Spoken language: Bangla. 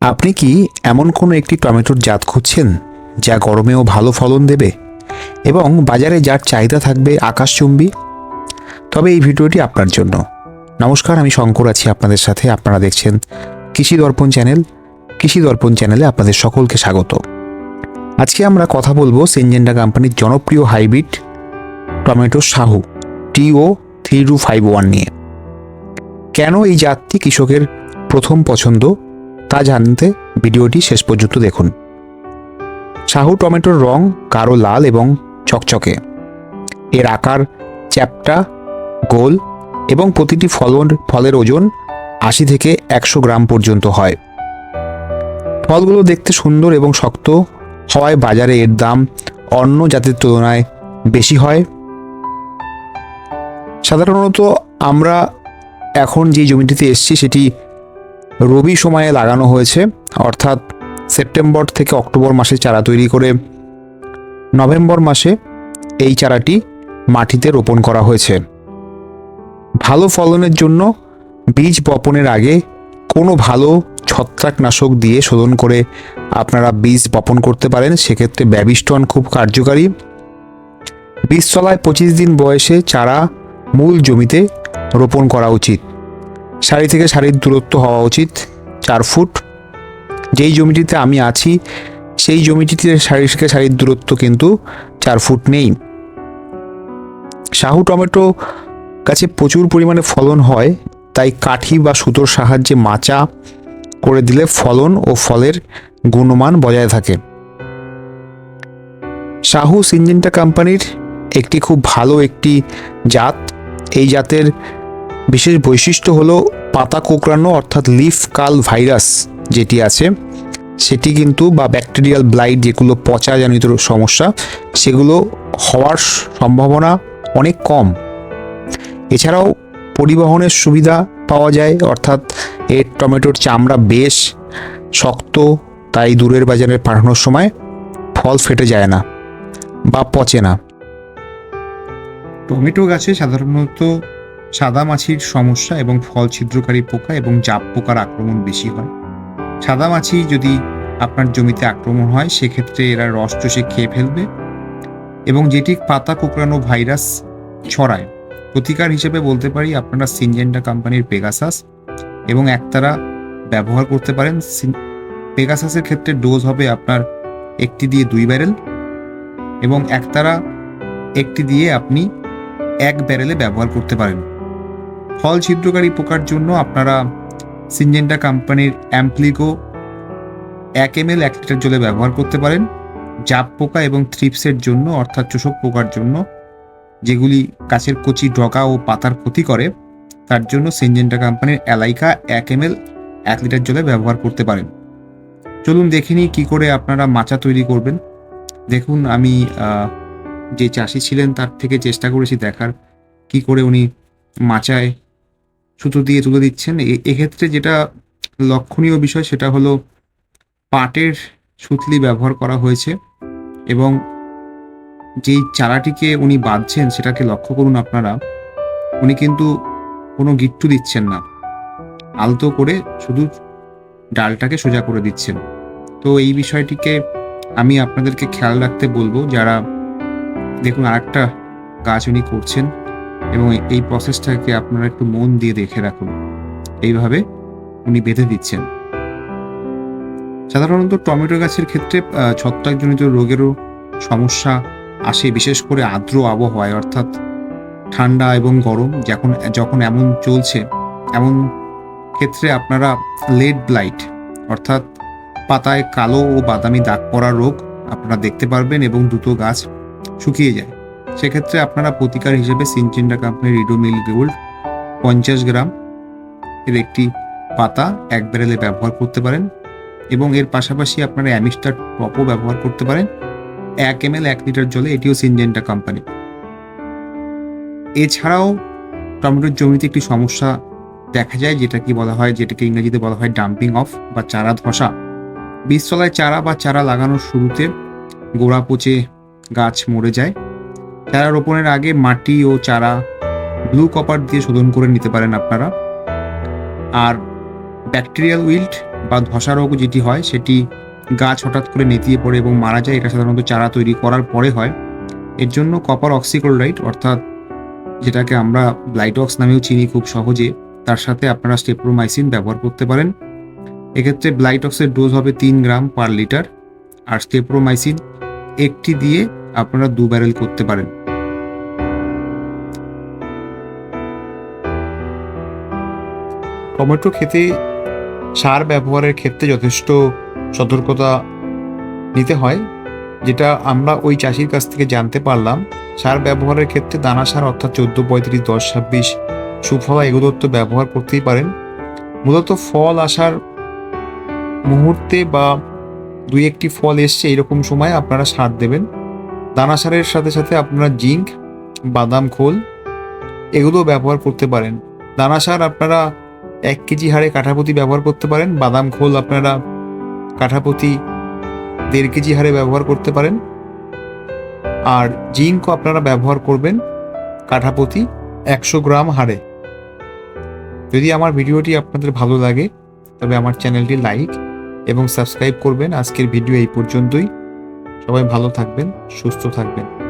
আপনি কি এমন কোনো একটি টমেটোর জাত খুঁজছেন যা গরমেও ভালো ফলন দেবে এবং বাজারে যার চাহিদা থাকবে আকাশচুম্বী? তবে এই ভিডিওটি আপনার জন্য। নমস্কার, আমি শঙ্কর আছি আপনাদের সাথে। আপনারা দেখছেন কৃষি দর্পণ চ্যানেল। কৃষি দর্পণ চ্যানেলে আপনাদের সকলকে স্বাগত। আজকে আমরা কথা বলব সেনজেন্ডা কোম্পানির জনপ্রিয় হাইব্রিড টমেটো শাহু, টিও থ্রি টু ফাইভ ওয়ান নিয়ে। কেন এই জাতটি কৃষকের প্রথম পছন্দ? তা জানতে ভিডিওটি শেষ পর্যন্ত দেখুন। শাহু টমেটোর রং গাঢ় লাল এবং চকচকে। এর আকার চ্যাপটা, গোল এবং প্রতিটি ফলন, ফলের ওজন আশি থেকে একশো গ্রাম পর্যন্ত হয়। ফলগুলো দেখতে সুন্দর এবং শক্ত হওয়ায় বাজারে এর দাম অন্য জাতের তুলনায় বেশি হয়। সাধারণত আমরা এখন যে জমিটিতে এসছি সেটি রবি সময়ে লাগানো হয়েছে, অর্থাৎ সেপ্টেম্বর থেকে অক্টোবর মাসে চারা তৈরি করে নভেম্বর মাসে এই চারাটি মাটিতে রোপণ করা হয়েছে। ভালো ফলনের জন্য বীজ বপনের আগে কোনো ভালো ছত্রাকনাশক দিয়ে শোধন করে আপনারা বীজ বপন করতে পারেন, সেক্ষেত্রে ব্যাবিস্টন খুব কার্যকারী। বীজতলায় পঁচিশ দিন বয়সে চারা মূল জমিতে রোপণ করা উচিত। সারি থেকে সারির দূরত্ব হওয়া উচিত, চার ফুট। যেই জমিটিতে আমি আছি, সেই জমিটিতে সারি থেকে সারির দূরত্ব কিন্তু চার ফুট নেই। শাহু টমেটো গাছে প্রচুর পরিমাণে ফলন হয়, তাই কাঠি বা সুতোর সাহায্যে মাচা করে দিলে ফলন ও ফলের গুণমান বজায় থাকে। শাহু সিনজেন্টা কোম্পানির একটি খুব ভালো একটি জাত। এই জাতের বিশেষ বৈশিষ্ট্য হলো পাতা কোঁকড়ানো, অর্থাৎ লিফ কাল ভাইরাস যেটি আছে, সেটি কিন্তু বা ব্যাকটেরিয়াল ব্লাইট যেগুলো পচাজনিত সমস্যা, সেগুলো হওয়ার সম্ভাবনা অনেক কম। এছাড়াও পরিবহনের সুবিধা পাওয়া যায়, অর্থাৎ এর টমেটোর চামড়া বেশ শক্ত, তাই দূরের বাজারে পাঠানোর সময় ফল ফেটে যায় না বা পচে না। টমেটো গাছে সাধারণত সাদা মাছির সমস্যা এবং ফল ছিদ্রকারী পোকা এবং জাপ পোকার আক্রমণ বেশি হয়। সাদা মাছি যদি আপনার জমিতে আক্রমণ হয়, সেক্ষেত্রে এরা রস চষে খেয়ে ফেলবে এবং যেটি পাতা কোঁকড়ানো ভাইরাস ছড়ায়। প্রতিকার হিসেবে বলতে পারি, আপনারা সিনজেন্ডা কোম্পানির পেগাসাস এবং একতারা ব্যবহার করতে পারেন। পেগাসাসের ক্ষেত্রে ডোজ হবে আপনার একটি দিয়ে দুই ব্যারেল এবং একতারা একটি দিয়ে আপনি এক ব্যারেলে ব্যবহার করতে পারেন। ফল ছিদ্রকারী পোকার জন্য আপনারা সিনজেন্টা কোম্পানির অ্যাম্প্লিগো এক এম এল এক লিটার জলে ব্যবহার করতে পারেন। জাপ পোকা এবং থ্রিপসের জন্য, অর্থাৎ চোষক পোকার জন্য, যেগুলি গাছের কচি ডগা ও পাতার ক্ষতি করে, তার জন্য সিনজেন্টা কোম্পানির অ্যালাইকা এক এম এল এক লিটার জলে ব্যবহার করতে পারেন। চলুন দেখে নিই কী করে আপনারা মাচা তৈরি করবেন। দেখুন, আমি যে চাষি ছিলেন, তার থেকে চেষ্টা করেছি দেখার কি করে উনি মাচায় সুতো দিয়ে তুলে দিচ্ছেন। এক্ষেত্রে যেটা লক্ষণীয় বিষয় সেটা হলো পাটের সুতলি ব্যবহার করা হয়েছে এবং যেই চারাটিকে উনি বাঁধছেন সেটাকে লক্ষ্য করুন আপনারা, উনি কিন্তু কোনো গিট্টু দিচ্ছেন না। আলতো করে শুধু ডালটাকে সোজা করে দিচ্ছেন। তো এই বিষয়টিকে আমি আপনাদেরকে খেয়াল রাখতে বলব, যারা দেখুন আরেকটা কাজ উনি করছেন। এবং এই প্রসেসটাকে আপনারা একটু মন দিয়ে দেখে রাখুন। এইভাবে উনি বেঁধে দিচ্ছেন। সাধারণত টমেটো গাছের ক্ষেত্রে ছত্রাকজনিত রোগেরও সমস্যা আসে, বিশেষ করে আর্দ্র আবহাওয়ায়, অর্থাৎ ঠান্ডা এবং গরম যখন যখন এমন চলছে, এমন ক্ষেত্রে আপনারা লেড ব্লাইট অর্থাৎ পাতায় কালো ও বাদামি দাগ পড়া রোগ আপনারা দেখতে পারবেন এবং দ্রুত গাছ শুকিয়ে যায়। সেক্ষেত্রে আপনারা প্রতিকার হিসেবে সিনচেন্ডা কোম্পানির রিডোমিল গোল্ড পঞ্চাশ গ্রাম এর একটি পাতা এক ব্যারেলে ব্যবহার করতে পারেন এবং এর পাশাপাশি আপনারা অ্যামিস্টার টপও ব্যবহার করতে পারেন। এক এম এল এক লিটার জলে এটিও সিনজেন্টা কোম্পানি এছাড়াও টমেটোর জমিতে একটি সমস্যা দেখা যায়, যেটা কি বলা হয়, যেটাকে ইংরেজিতে বলা হয় ডাম্পিং অফ বা চারা ধসা। বীজতলায় চারা বা চারা লাগানোর শুরুতে গোড়া পচে গাছ মরে যায়। চারা রোপণের আগে মাটি ও চারা ব্লু কপার দিয়ে শোধন করে নিতে পারেন আপনারা। আর ব্যাকটেরিয়াল উইল্ট বা ধসা রোগ যেটি হয়, সেটি গাছ হঠাৎ করে নেতিয়ে পড়ে এবং মারা যায়, এটা সাধারণত চারা তৈরি করার পরে হয়। এর জন্য কপার অক্সিক্লোরাইড অর্থাৎ যেটাকে আমরা ব্লাইটক্স নামেও চিনি খুব সহজে, তার সাথে আপনারা স্টেপ্রোমাইসিন ব্যবহার করতে পারেন। এক্ষেত্রে ব্লাইটক্সের ডোজ হবে তিন গ্রাম পার লিটার আর স্টেপ্রোমাইসিন একটি দিয়ে আপনারা দু ব্যারেল করতে পারেন। টমেটো খেতে সার ব্যবহারের ক্ষেত্রে যথেষ্ট সতর্কতা নিতে হয়, যেটা আমরা ওই চাষির কাছ থেকে জানতে পারলাম। সার ব্যবহারের ক্ষেত্রে দানা সার অর্থাৎ চোদ্দ, পঁয়ত্রিশ, দশ, ছাব্বিশ সুফলা এগুলো তো ব্যবহার করতেই পারেন। মূলত ফল আসার মুহূর্তে বা দুই একটি ফল এসছে এরকম সময় আপনারা সার দেবেন। দানা সারের সাথে সাথে আপনারা জিঙ্ক, বাদাম, খোল এগুলো ব্যবহার করতে পারেন। দানা সার আপনারা এক কেজি হারে কাঠাপতি ব্যবহার করতে পারেন। বাদাম, খোল আপনারা কাঠাপতি দেড় কেজি হারে ব্যবহার করতে পারেন। আর জিঙ্কও আপনারা ব্যবহার করবেন কাঠাপতি একশো গ্রাম হারে যদি আমার ভিডিওটি আপনাদের ভালো লাগে, তবে আমার চ্যানেলটি লাইক এবং সাবস্ক্রাইব করবেন। আজকের ভিডিও এই পর্যন্তই। সবাই ভালো থাকবেন, সুস্থ থাকবেন।